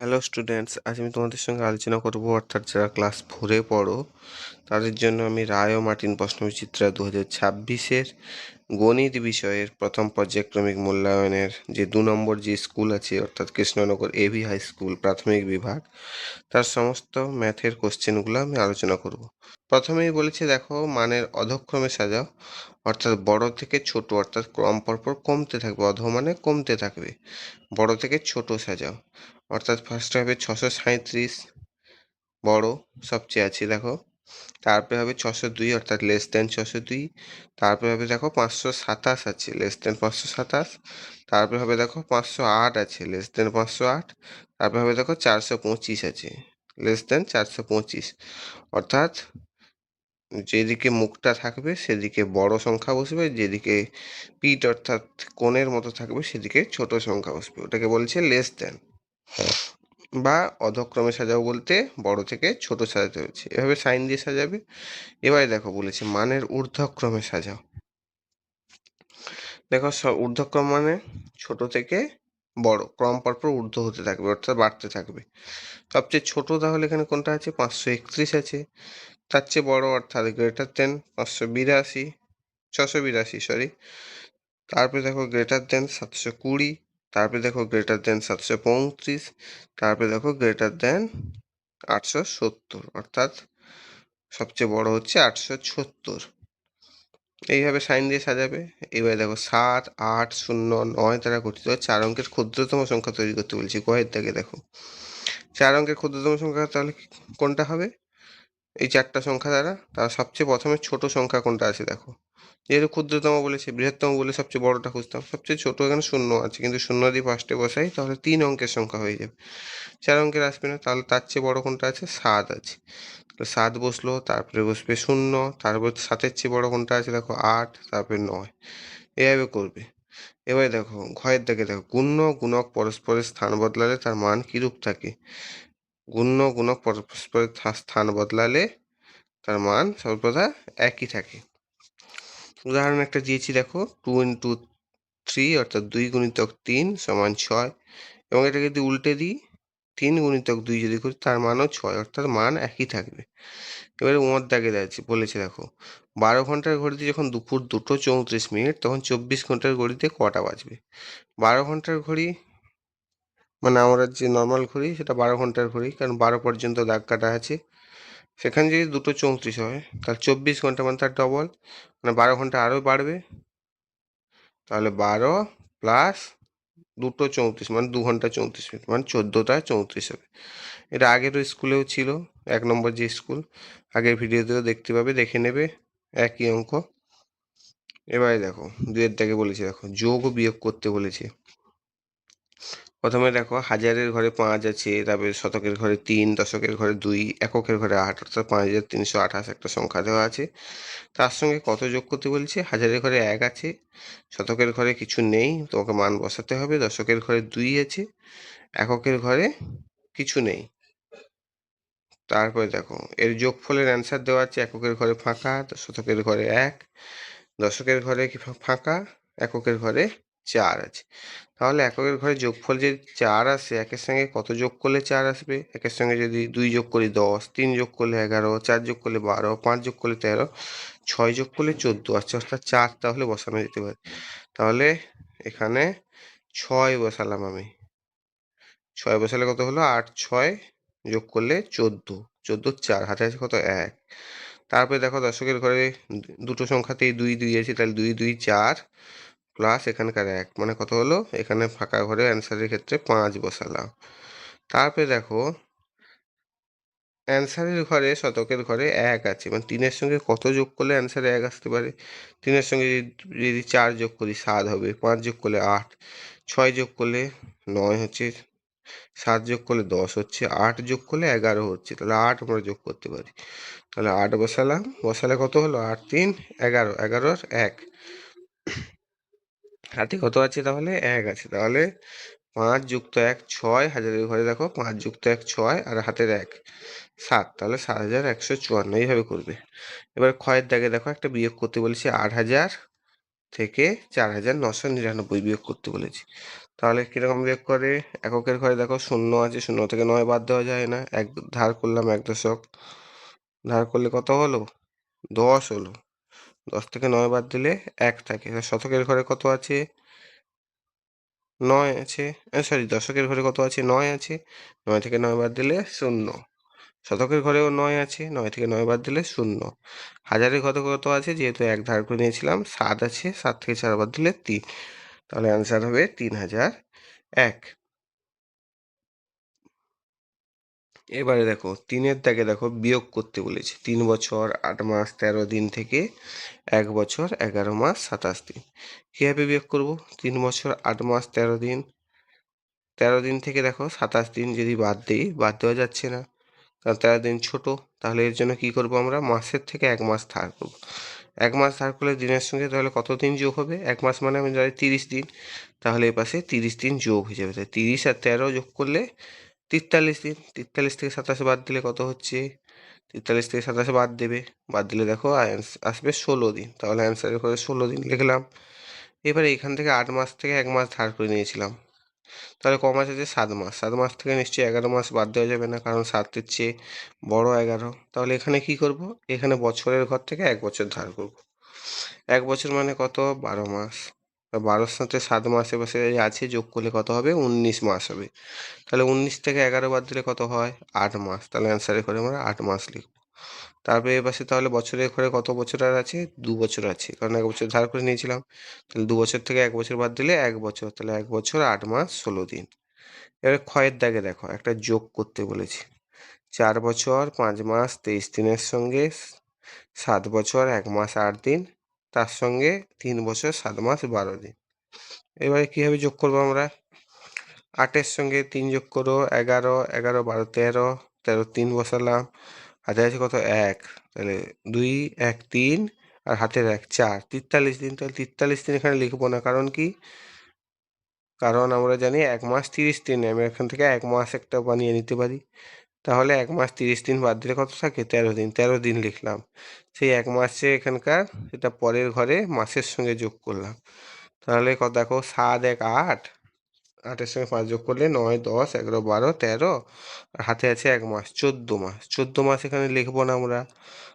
Hello students আজ আমি তোমাদের সঙ্গে আলোচনা করব অর্থাৎ যারা ক্লাস ফোরে পড়ো, তাদের জন্য আমি রায় ও মার্টিন প্রশ্নবিচিত্রা দু হাজার ছাব্বিশের গণিত বিষয়ের প্রথম পর্যায়ক্রমিক মূল্যায়নের যে দু নম্বর যে স্কুল আছে, অর্থাৎ কৃষ্ণনগর এভি হাই স্কুল প্রাথমিক বিভাগ, তার সমস্ত ম্যাথের কোশ্চেনগুলো আমি আলোচনা করব। প্রথমেই বলেছে দেখো মানের অধক্রমে সাজাও, অর্থাৎ বড় থেকে ছোট, অর্থাৎ ক্রম পরপর কমতে থাকবে, অধ মানে কমতে থাকবে, বড় থেকে ছোট সাজাও। অর্থাৎ ফার্স্টে হবে ছশো সাঁইত্রিশ বড় সবচেয়ে আছে, দেখো। তারপরে হবে ছশো দুই, অর্থাৎ লেস দেন ছশো দুই। তারপরে হবে, দেখো, পাঁচশো সাতাশ আছে লেস দেন পাঁচশো সাতাশ। তারপরে হবে, দেখো, পাঁচশো আট আছে লেস দেন পাঁচশো আট। তারপরে হবে, দেখো, চারশো পঁচিশ আছে লেস দেন চারশো পঁচিশ। অর্থাৎ যেদিকে মুখটা থাকবে, সেদিকে বড় সংখ্যা বসবে, যেদিকে পিঠ, অর্থাৎ কোণের মতো থাকবে, সেদিকে ছোট সংখ্যা বসবে। ওটাকে বলছে লেস দেন বা অধক্রমে সাজাও বলতে বড় থেকে ছোট সাজাতে হচ্ছে। এভাবে সাইন দিয়ে সাজাবে। এবারে দেখো বলেছে মানের ঊর্ধ্বক্রমে সাজাও। দেখো ঊর্ধ্বক্রম মানে ছোট থেকে বড়। ক্রম পরপর ঊর্ধ্ব হতে থাকবে, অর্থাৎ বাড়তে থাকবে। সবচেয়ে ছোট তাহলে এখানে কোনটা আছে? পাঁচশো একত্রিশ আছে। তার চেয়ে বড় অর্থাৎ গ্রেটার দেন পাঁচশো বিরাশি, ছশো বিরাশি সরি তারপরে দেখো গ্রেটার দেন সাতশো কুড়ি তারপরে দেখো গ্রেটার দেন সাতশো পঁয়ত্রিশ, তারপরে দেখো গ্রেটার দেন আটশো সত্তর, অর্থাৎ সবচেয়ে বড় হচ্ছে আটশো সত্তর। এইভাবে সাইন দিয়ে সাজাবে। এবারে দেখো সাত, আট, শূন্য, নয় দ্বারা গঠিত চার অঙ্কের ক্ষুদ্রতম সংখ্যা তৈরি করতে বলছি কয়ের দাগে দেখো। চার অঙ্কের ক্ষুদ্রতম সংখ্যা তাহলে কোনটা হবে? এই চারটা সংখ্যা দ্বারা, তার সবচেয়ে প্রথমে ছোট সংখ্যা কোনটা আছে দেখো? যেহেতু ক্ষুদ্রতম বলেছে, বৃহত্তম বলে সবচেয়ে বড়টা খুঁজতাম সবচেয়ে ছোট এখানে শূন্য আছে, কিন্তু শূন্য দিয়ে ফার্স্টে বসাই, তাহলে তিন অঙ্কের সংখ্যা হয়ে যাবে। চার অঙ্কের আসবে না, তাহলে তার চেয়ে বড় কোনটা আছে? সাত আছে। তাহলে সাত বসল, তারপরে বসবে শূন্য, তারপর সাতের চেয়ে বড় কোনটা আছে? দেখো আট, তারপরে নয়। এভাবে করবে। এবারে দেখো ঘয়ের দিকে দেখো, গুণ্য গুণক পরস্পরের স্থান বদলালে তার মান কিরূপ থাকে? গুণ্য গুণক পরস্পরের স্থান বদলালে তার মান সর্বদা একই থাকে। উদাহরণ একটা দিয়েছি, দেখো টু ইন্টু থ্রি অর্থাৎ দুই গুণিতক তিন সমান ছয় এবং এটাকে যদি উল্টে দিই, তিন গুণিতক দুই যদি করি, তার মানও ছয়, অর্থাৎ মান একই থাকবে। এবারে উমর দাগে আছে বলেছে দেখো, বারো ঘণ্টার ঘড়িতে যখন দুপুর দুটো চৌত্রিশ মিনিট, তখন চব্বিশ ঘণ্টার ঘড়িতে কটা বাজবে? বারো ঘণ্টার ঘড়ি মানে আমরা যে নর্মাল ঘড়ি, সেটা বারো ঘণ্টার ঘড়ি, কারণ বারো পর্যন্ত দাগ কাটা আছে। সেখানে যদি দুটো চৌত্রিশ হয়, তাহলে চব্বিশ ঘণ্টা মানে তার ডবল মানে বারো ঘণ্টা আরও বাড়বে। তাহলে বারো প্লাস দুটো চৌত্রিশ মানে দু ঘণ্টা চৌত্রিশ মিনিট মানে চোদ্দোটা চৌত্রিশ হবে। এটা আগেরও স্কুলেও ছিল, এক নম্বর যে স্কুল, আগের ভিডিওতেও দেখতে পাবে, দেখে নেবে, একই অঙ্ক। এবারে দেখো দুয়ের দাগে বলেছে, দেখো, যোগ বিয়োগ করতে বলেছে। প্রথমে দেখো হাজারের ঘরে পাঁচ আছে, তারপরে শতকের ঘরে তিন, দশকের ঘরে দুই, এককের ঘরে আট, অর্থাৎ পাঁচ হাজার তিনশো আঠাশ একটা সংখ্যা দেওয়া আছে। তার সঙ্গে কত যোগ করতে বলছে? হাজারের ঘরে এক আছে, শতকের ঘরে কিছু নেই, তোমাকে মান বসাতে হবে। দশকের ঘরে দুই আছে, এককের ঘরে কিছু নেই। তারপরে দেখো, এর যোগফলের অ্যান্সার দেওয়া আছে, এককের ঘরে ফাঁকা, শতকের ঘরে এক, দশকের ঘরে ফাঁকা, এককের ঘরে চার আছে। তাহলে এককের ঘরে যোগফল যে চার আসে, একের সঙ্গে কত যোগ করলে চার আসবে? একের সঙ্গে যদি দুই যোগ করি দশ, তিন যোগ করলে এগারো, চার যোগ করলে বারো, পাঁচ যোগ করলে তেরো, ছয় যোগ করলে চোদ্দ আচ্ছা অর্থাৎ চার তাহলে বসানো যেতে পারে। তাহলে এখানে ছয় বসালাম আমি। ছয় বসালে কত হলো? আট, ছয় যোগ করলে চোদ্দ। চোদ্দ, চার, হাতে আছে কত? এক। তারপরে দেখো দশকের ঘরে দুটো সংখ্যাতেই দুই দুই আছে, তাহলে দুই দুই, চার প্লাস এখানকার এক মানে কত হলো? এখানে ফাঁকা ঘরে অ্যান্সারের ক্ষেত্রে পাঁচ বসালাম। তারপরে দেখো অ্যান্সারের ঘরে, শতকের ঘরে এক আছে। মানে তিনের সঙ্গে কত যোগ করলে অ্যান্সারে এক আসতে পারে? তিনের সঙ্গে যদি চার যোগ করি, সাত হবে। পাঁচ যোগ করলে আট। ছয় যোগ করলে নয় হচ্ছে, সাত যোগ করলে দশ হচ্ছে। আট যোগ করলে এগারো হচ্ছে। তাহলে আট আমরা যোগ করতে পারি। তাহলে আট বসালাম। বসালে কত হলো? আট, তিন, এগারো। এগারোর এক। হাতে কত আছে তাহলে? এক আছে। তাহলে পাঁচ যুক্ত এক ছয় হাজারের ঘরে দেখো, পাঁচ যুক্ত এক ছয় আর হাতের এক, সাত। তাহলে সাত হাজার একশো চুয়ান্ন এইভাবে করবে। এবার ক্ষয়ের দাগে দেখো একটা বিয়োগ করতে বলেছি, আট হাজার থেকে চার হাজার নশো নিরানব্বই বিয়োগ করতে বলেছি। তাহলে কীরকম বিয়োগ করে? এককের ঘরে দেখো শূন্য আছে, শূন্য থেকে নয় বাদ দেওয়া যায় না। এক ধার করলাম এক দশক। ধার করলে কত হলো? দশ হলো। দশ থেকে নয় বাদ দিলে এক থাকে। শতকের ঘরে কত আছে? নয় আছে। সরি দশকের ঘরে কত আছে? নয় আছে। নয় থেকে নয় বাদ দিলে শূন্য। শতকের ঘরেও নয় আছে। নয় থেকে নয় বাদ দিলে শূন্য। হাজারের ঘরে কত আছে? যেহেতু এক ধার করে নিয়েছিলাম, সাত আছে। সাত থেকে চার বাদ দিলে তিন। তাহলে অ্যান্সার হবে তিন হাজার এক। এবারে দেখো, তিনের দাগে দেখো বিয়োগ করতে বলেছে। তিন বছর, আট মাস, তেরো দিন থেকে এক বছর, এগারো মাস, সাতাশ দিন। কীভাবে বিয়োগ করব? তিন বছর, আট মাস, তেরো দিন। তেরো দিন থেকে দেখো সাতাশ দিন যদি বাদ দিই, বাদ দেওয়া যাচ্ছে না। কারণ তেরো দিন ছোট, তাহলে এর জন্য কি করব আমরা? মাসের থেকে এক মাস ধার করব। এক মাস ধার করলে দিনের সঙ্গে তাহলে কত দিন যোগ হবে? এক মাস মানে আমি জানি তিরিশ দিন। তাহলে এ পাশে তিরিশ দিন যোগ হয়ে যাবে। তাই তিরিশ আর তেরো যোগ করলে তেতাল্লিশ দিন, তেতাল্লিশ থেকে সাতাশে বাদ দিলে কত হচ্ছে? তেতাল্লিশ থেকে সাতাশে বাদ দেবে, বাদ দিলে দেখো আসবে ষোলো দিন। তাহলে অ্যান্সারের করে ষোলো দিন লিখলাম। এবারে এখান থেকে আট মাস থেকে এক মাস ধার করে নিয়েছিলাম। তাহলে ক মাস আছে? সাত মাস। সাত মাস থেকে নিশ্চয়ই এগারো মাস বাদ দেওয়া যাবে না, কারণ সাতের চেয়ে বড় এগারো। তাহলে এখানে কি করব? এখানে বছরের ঘর থেকে এক বছর ধার করব। এক বছর মানে কত? বারো মাস। বারোর সাথে সাত মাসে বসে আছে, যোগ করলে কত হবে? উনিশ মাস হবে। তাহলে উনিশ থেকে এগারো বাদ দিলে কত হয়? আট মাস। তাহলে অ্যান্সারে করে আমরা আট মাস লিখব। তারপরে এ পাশে তাহলে বছরের ঘরে কত বছর আর আছে? দু বছর আছে। কারণ এক বছর ধার করে নিয়েছিলাম। তাহলে দু বছর থেকে এক বছর বাদ দিলে এক বছর। তাহলে এক বছর আট মাস ষোলো দিন। এবারে ক্ষয়ের দাগে দেখো, একটা যোগ করতে বলেছি। চার বছর, পাঁচ মাস, তেইশ দিনের সঙ্গে, সাত বছর, এক মাস, আট দিন। তার সঙ্গে তিন বছর সাত মাস বারো দিন। এবারে কীভাবে যোগ করব আমরা? আটের সঙ্গে তিন যোগ করো, এগারো এগারো, বারো, তেরো তেরো, তিন বসালাম। হাতে আছে কত? এক। তাহলে দুই, এক, তিন আর হাতের এক, চার। তেতাল্লিশ দিন। তাহলে তেতাল্লিশ দিন এখানে লিখব না। কারণ কি? কারণ আমরা জানি এক মাস তিরিশ দিন। আমি এখান থেকে এক মাস একটা বানিয়ে নিতে পারি। তাহলে এক মাস তিরিশ দিন বাদ দিলে কত থাকে? তেরো দিন। তেরো দিন লিখলাম। সেই এক মাসে এখানকার সেটা পরের ঘরে মাসের সঙ্গে যোগ করলাম। তাহলে কত দেখো, সাত এক আট আটের সঙ্গে পাঁচ যোগ করলে নয়, দশ, এগারো, বারো, তেরো, আর হাতে আছে এক মাস, চোদ্দ মাস। চোদ্দ মাস এখানে লিখব না আমরা,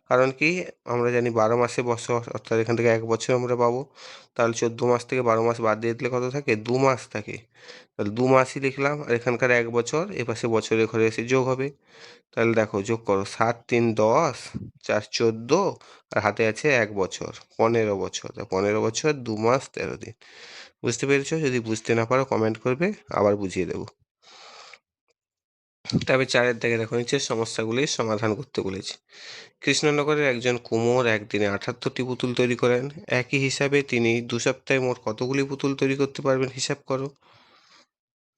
কারণ কি আমরা জানি বারো মাসে বছর অর্থাৎ এখান থেকে এক বছর আমরা পাবো। তাহলে চোদ্দ মাস থেকে বারো মাস বাদ দিয়ে দিলে কত থাকে? দু মাস থাকে। তাহলে দু মাসই লিখলাম, আর এখানকার এক বছর, এ পাশে বছরের ঘরে এসে যোগ হবে। তাহলে দেখো, যোগ করো, সাত, তিন, দশ, চার, চোদ্দ, আর হাতে আছে এক বছর, পনেরো বছর। পনেরো বছর, দু মাস, তেরো দিন। বুঝতে পেরেছ? যদি বুঝতে না পারো কমেন্ট করবে, আবার বুঝিয়ে দেবো। তবে চারের দিকে দেখো নিচের সমস্যাগুলির সমাধান করতে বলেছি। কৃষ্ণনগরের একজন কুমোর একদিনে আঠাত্তরটি পুতুল তৈরি করেন। একই হিসাবে তিনি দু সপ্তাহে মোট কতগুলি পুতুল তৈরি করতে পারবেন হিসাব করো।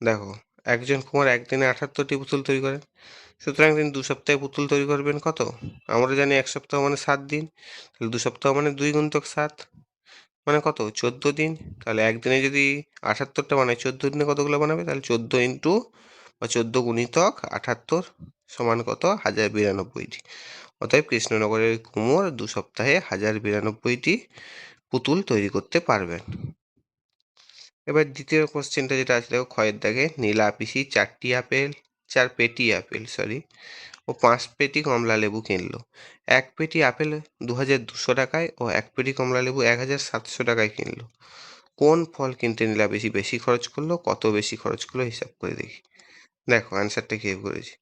দেখো, একজন কুমার একদিনে আঠাত্তরটি পুতুল তৈরি করেন। সুতরাং তিনি দু সপ্তাহে পুতুল তৈরি করবেন কত? আমরা জানি এক সপ্তাহ মানে সাত দিন। তাহলে দু সপ্তাহ মানে দুই গুণতক সাত। মানে কত? চোদ্দ দিন? তাহলে একদিনে যদি আঠাত্তরটা বানায় চোদ্দ দিনে কতগুলো বানাবে? তাহলে চোদ্দ ইন্টু বা চোদ্দ গুণিতক আঠাত্তর সমান কত? হাজার বিরানব্বইটি। অতএব কৃষ্ণনগরের কুমোর দু সপ্তাহে হাজার বিরানব্বইটি পুতুল তৈরি করতে পারবেন। এবার দ্বিতীয় কোশ্চেনটা যেটা আছে, দেখো ক্ষয়ের দাগে নীলা পিসি চারটি আপেল। চার পেটি আপেল সরি ও পাঁচ পেটি কমলা লেবু কিনলো। এক পেটি আপেল দু হাজার দুশো টাকায় ও এক পেটি কমলা লেবু এক হাজার সাতশো টাকায় কিনলো। কোন ফল কিনতে নীলা বেশি বেশি খরচ করল, কত বেশি খরচ করল, হিসাব করে দেখি। দেখো অ্যান্সারটা কী করেছি।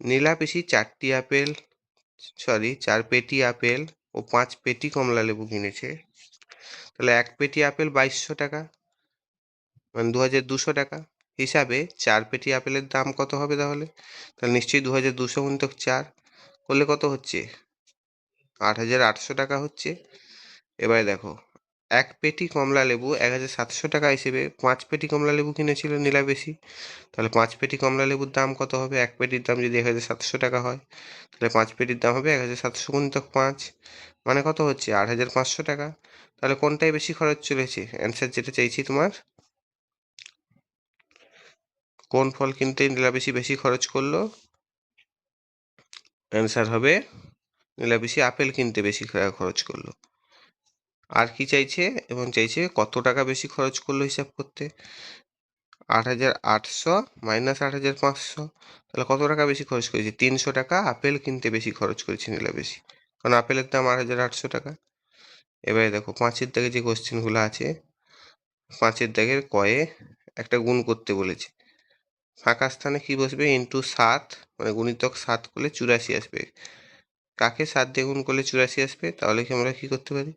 নীলা পিসি চারটি আপেল সরি চার পেটি আপেল ও পাঁচ পেটি কমলা লেবু কিনেছে। তাহলে এক পেটি আপেল বাইশশো টাকা মানে দু হাজার দুশো টাকা। হিসাবে চার পেটি আপেলের দাম কত হবে তাহলে? তাহলে নিশ্চয়ই দু হাজার দুশো গুণিতক চার করলে কত হচ্ছে? আট হাজার আটশো টাকা হচ্ছে। এবারে দেখো, এক পেটি কমলা লেবু এক হাজার সাতশো টাকা হিসেবে পাঁচ পেটি কমলা লেবু কিনেছিল নীলা বেশি। তাহলে পাঁচ পেটি কমলা লেবুর দাম কত হবে? এক পেটির দাম যদি এক হাজার সাতশো টাকা হয়, তাহলে পাঁচ পেটির দাম হবে এক হাজার সাতশো গুণিতক পাঁচ। মানে কত হচ্ছে? আট হাজার পাঁচশো টাকা। তাহলে কোনটাই বেশি খরচ চলেছে? অ্যান্সার যেটা চাইছি তোমার। কোন ফল কিনতে নীলা বেশি খরচ করল? অ্যান্সার হবে নীলা বেশি আপেল কিনতে বেশি খরচ করল। আর কি চাইছে? এবং চাইছে কত টাকা বেশি খরচ করল হিসাব করতে? আট হাজার আটশো মাইনাস আট হাজার পাঁচশো। তাহলে কত টাকা বেশি খরচ করেছি? তিনশো টাকা আপেল কিনতে বেশি খরচ করেছি নিলে বেশি কারণ আপেলের দাম আট হাজার আটশো টাকা। এবারে দেখো, পাঁচের দাগে যে কোশ্চেনগুলো আছে, পাঁচের দাগের কয়ে একটা গুণ করতে বলেছে। ফাঁকা স্থানে কি বসবে? ইন্টু সাত মানে গুণিতক সাত করলে চুরাশি আসবে। কাকে সাত দিয়ে গুণ করলে চুরাশি আসবে? তাহলে কি আমরা কি করতে পারি?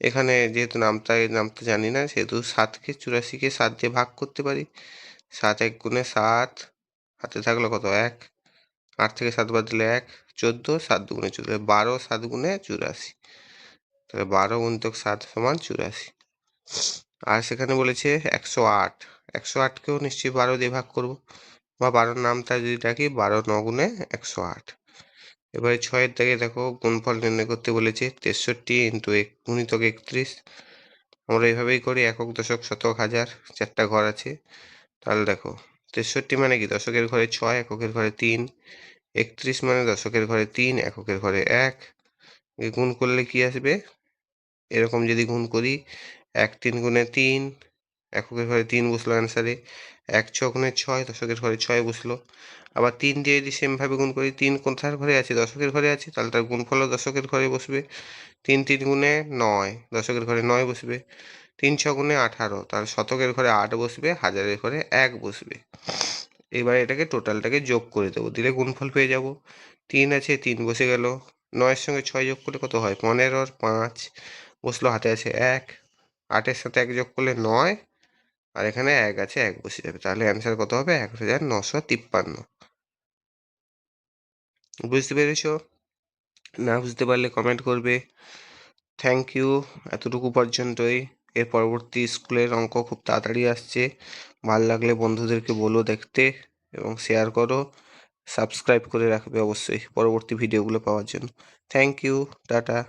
এখানে যেহেতু নামটা নামটা জানি না, সেহেতু সাতকে, চুরাশিকে সাত দিয়ে ভাগ করতে পারি। সাত এক গুণে সাত, হাতে থাকল কত? এক। আট থেকে সাত বাদ দিলে এক, চোদ্দ, সাত দুগুণে চোদ্দ বারো, সাত গুণে চুরাশি। তাহলে বারো গুণিতক সাত সমান চুরাশি। আর সেখানে বলেছে একশো আট। একশো আটকেও নিশ্চয়ই বারো দিয়ে ভাগ করব। বা বারোর নামটা যদি ডাকি বারো নগুণে একশো আট। এবারে ছয়ের দাগে দেখো, গুণফল নির্ণয় করতে বলেছে, তেষট্টি ইন্টু এক, গুণিতক একত্রিশ। আমরা এইভাবেই করি, একক দশক শতক হাজার, চারটা ঘর আছে। তাহলে দেখো, তেষট্টি মানে কি? দশকের ঘরে ছয়, এককের ঘরে তিন, একত্রিশ মানে দশকের ঘরে তিন, এককের ঘরে এক। গুণ করলে কি আসবে? এরকম যদি গুণ করি, এক তিন গুণে তিন এককের ঘরে তিন বসল অ্যান্সারে এক ছ ছয় দশকের ঘরে ছয় বসল। আবার তিন দিয়ে যদি সেমভাবে গুণ করি, তিন কোথার ঘরে আছে? দশকের ঘরে আছে? তাহলে তার গুণফলও দশকের ঘরে বসবে। তিন তিন গুণে নয় দশকের ঘরে নয় বসবে। তিন ছ গুণে আঠারো, তাহলে শতকের ঘরে আট বসবে হাজারের ঘরে এক বসবে। এবার এটাকে টোটালটাকে যোগ করে দেবো, দিলে গুণফল পেয়ে যাব। তিন আছে, তিন বসে গেল। নয়ের সঙ্গে ছয় যোগ করলে কত হয়? পনেরোর পাঁচ বসল, হাতে আছে এক। আটের সাথে এক যোগ করলে নয় আর এখানে এক আছে, এক বসে যাবে। তাহলে অ্যান্সার কত হবে? এক হাজার নশো তিপ্পান্ন। বুঝতে পেরেছ? না বুঝতে পারলে কমেন্ট করবে। থ্যাংক ইউ এতটুকু পর্যন্তই। এর পরবর্তী স্কুলের অঙ্ক খুব তাড়াতাড়ি আসছে। ভালো লাগলে বন্ধুদেরকে বলো দেখতে এবং শেয়ার করো। সাবস্ক্রাইব করে রাখবে অবশ্যই পরবর্তী ভিডিওগুলো পাওয়ার জন্য। Thank you tata.